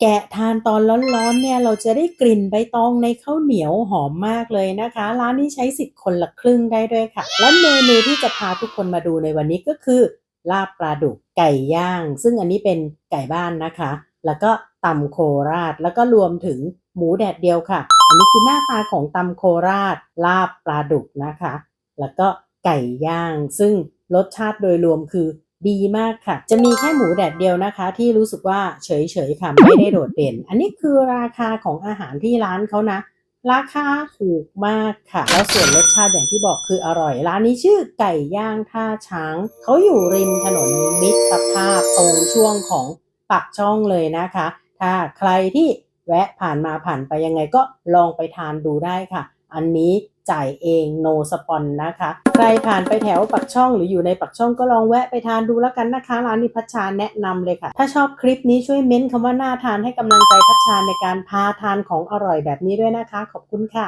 แกะทานตอนร้อนๆเนี่ยเราจะได้กลิ่นใบตองในข้าวเหนียวหอมมากเลยนะคะ ร้านนี้ใช้สิทธิ์คนละครึ่งได้ด้วยค่ะ และเมนูที่จะพาทุกคนมาดูในวันนี้ก็คือ ลาบปลาดุกไก่ย่าง ซึ่งอันนี้เป็นไก่บ้านนะคะ แล้วก็ตำโคราชแล้วก็รวมถึงหมูแดดเดียวค่ะ อันนี้คือหน้าตาของตำโคราช ลาบปลาดุกนะคะ แล้วก็ไก่ย่าง ซึ่งรสชาติโดยรวมคือ ดีมากค่ะ จะมีแค่หมูแดดเดียวนะคะ ที่รู้สึกว่าเฉยๆค่ะไม่ได้โดดเด่น อันนี้คือราคาของอาหารที่ร้านเขานะ ราคาถูกมากค่ะ แล้วส่วนรสชาติอย่างที่บอกคืออร่อย ร้านนี้ชื่อไก่ย่างท่าช้าง เขาอยู่ริมถนนมิตรภาพตรงช่วงของปากช่องเลยนะคะ ถ้าใครที่แวะผ่านมาผ่านไปยังไงก็ลองไปทานดูได้ค่ะ อันนี้จ่ายเอง no สปอนนะคะ ใครผ่านไปแถวปักช่องหรืออยู่ในปักช่องก็ลองแวะไปทานดูแล้วกันนะคะ ร้านนิพัชชาแนะนำเลยค่ะ ถ้าชอบคลิปนี้ช่วยเม้นคำว่าน่าทานให้กำลังใจพัชชาในการพาทานของอร่อยแบบนี้ด้วยนะคะ ขอบคุณค่ะ